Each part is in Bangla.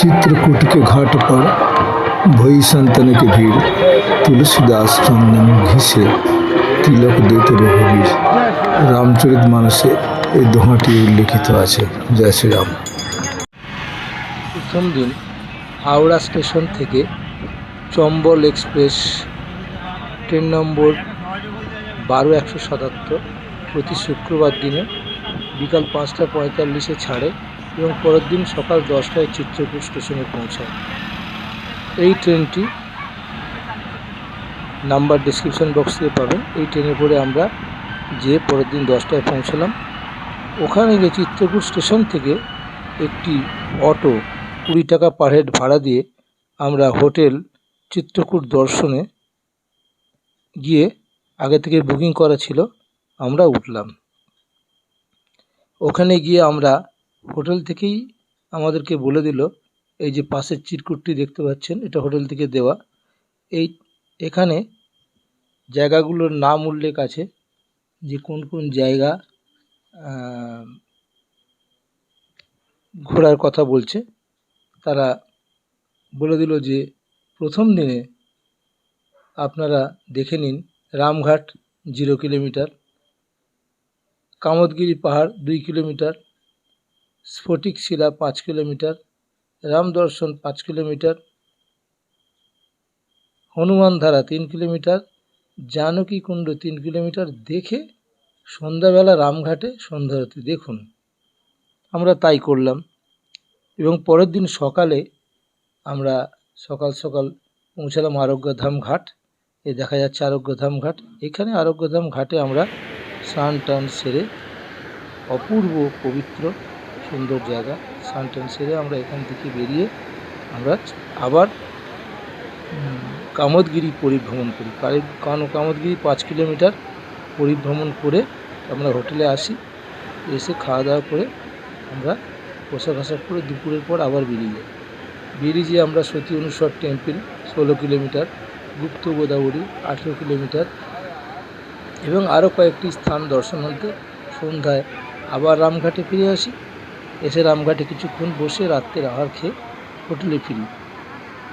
चित्रकूट के घाट पर भई संतन के भीड़ तुलसीदास चंदन घिसे তিলক দিতে রঘুবীর রামচরিত মানসে এই দোহাটি উল্লেখিত আছে জয় শ্রীরাম প্রথম দিন হাওড়া স্টেশন থেকে চম্বল এক্সপ্রেস ট্রেন নম্বর বারো একশো সাতাত্তর প্রতি শুক্রবার দিনে বিকাল পাঁচটা পঁয়তাল্লিশে ছাড়ে এবং পরের দিন সকাল দশটায় চিত্রকূট স্টেশনে পৌঁছায়। এই ট্রেনটি নাম্বার ডিসক্রিপশন বক্স দিয়ে পাবেন। এই ট্রেনে করে আমরা যে পরের দিন দশটায় পৌঁছলাম। ওখানে গিয়ে চিত্রকূট স্টেশন থেকে একটি অটো কুড়ি টাকা পার হেড ভাড়া দিয়ে আমরা হোটেল চিত্রকূট দর্শনে গিয়ে আগে থেকে বুকিং করা ছিল। আমরা উঠলাম। ওখানে গিয়ে আমরা হোটেল থেকেই আমাদেরকে বলে দিল, এই যে পাশের চিরকুটটি দেখতে পাচ্ছেন, এটা হোটেল থেকে দেওয়া। এই, এখানে জায়গাগুলোর নাম উল্লেখ আছে, যে কোন কোন জায়গা ঘোরার কথা বলছে। তারা বলে দিল যে, প্রথম দিনে আপনারা দেখে নিন, রামঘাট জিরো কিলোমিটার, কামতগিরি পাহাড় দুই কিলোমিটার স্ফটিক শিলা পাঁচ কিলোমিটার রামদর্শন পাঁচ কিলোমিটার, হনুমান ধারা তিন কিলোমিটার, জানকী কুণ্ড তিন কিলোমিটার দেখে সন্ধ্যাবেলা রামঘাটে সন্ধ্যারতি দেখুন। আমরা তাই করলাম এবং পরের দিন সকালে আমরা সকাল সকাল পৌঁছালাম আরোগ্যধাম ঘাট। এ দেখা যাচ্ছে আরোগ্যধাম ঘাট। এখানে আরোগ্যধাম ঘাটে আমরা স্নান টান সেরে অপূর্ব পবিত্র সুন্দর জায়গা স্নান টান সেরে আমরা এখান থেকে বেরিয়ে আমরা আবার কামতগিরি পরিভ্রমণ করি। কারি- কান- কামতগিরি পাঁচ কিলোমিটার পরিভ্রমণ করে আমরা হোটেলে আসি, এসে খাওয়া দাওয়া করে আমরা পোশাক আশাক করে দুপুরের পর আবার বেরিয়ে যাই। বেরিয়ে যেয়ে আমরা সতী অনুসর টেম্পল, ষোলো কিলোমিটার, গুপ্ত গোদাবরী, আঠেরো কিলোমিটার এবং আরও কয়েকটি স্থান দর্শন হতে সন্ধ্যায় আবার রামঘাটে ফিরে আসি। এসে রামঘাটে কিছুক্ষণ বসে রাত্রের আহার খেয়ে হোটেলে ফিরি।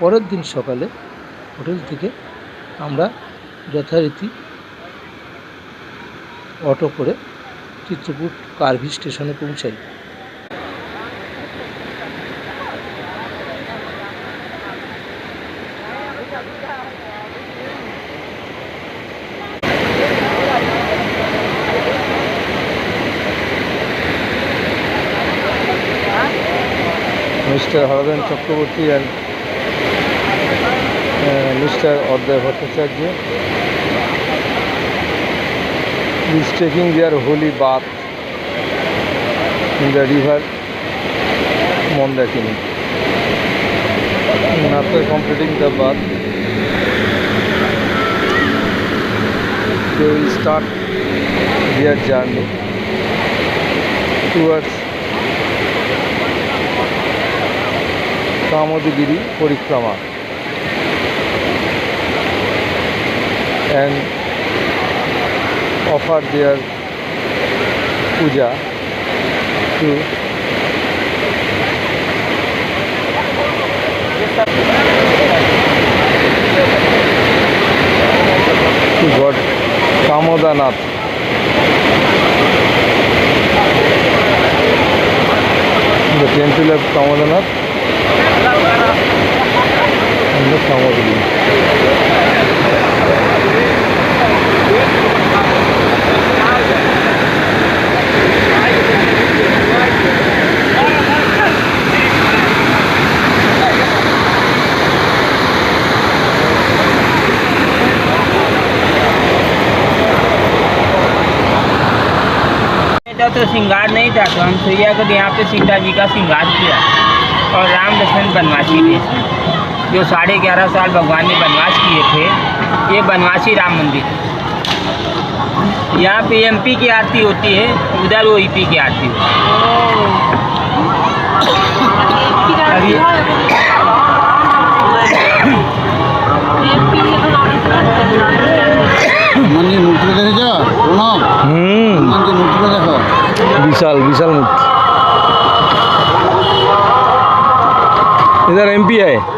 পরের দিন সকালে হোটেল থেকে আমরা যথারীতি অটো করে চিত্রকূট কার্ভি স্টেশনে পৌঁছাই। Mister Harben Chakraborty and mister Advay Bhattacharya taking their holy bath in the river Mondakini. And after completing the bath, they will start their journey towards Kamodagiri Parikrama and offer their puja to to God Kamodanath. The temple of Kamodanath तो श्रृंगार नहीं था तो हम सुइया को यहाँ पे सीता जी का श्रृंगार किया और राम लक्ष्मण बनवासी थे। इसमें जो साढ़े ग्यारह साल भगवान ने वनवास किए थे ये बनवासी राम मंदिर। यहाँ पे एमपी की आरती होती है उधर वो ई की आरती होती है। हम्म। विशाल विशाल इधर एमपी है।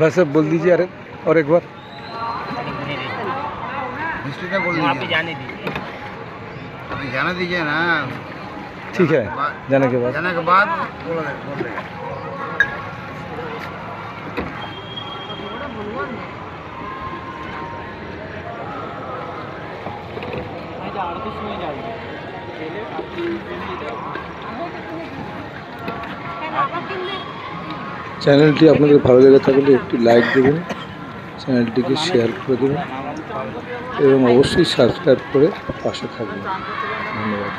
बस अब बोल दीजिए अरे और एक बार। तो जाने दीजिए। ना। ठीक है जाने के बाद जाने के बाद। চ্যানেলটি আপনাদের ভালো লেগে থাকলে একটি লাইক দেবেন, চ্যানেলটিকে শেয়ার করে দেবেন এবং অবশ্যই সাবস্ক্রাইব করে পাশে থাকবেন। ধন্যবাদ।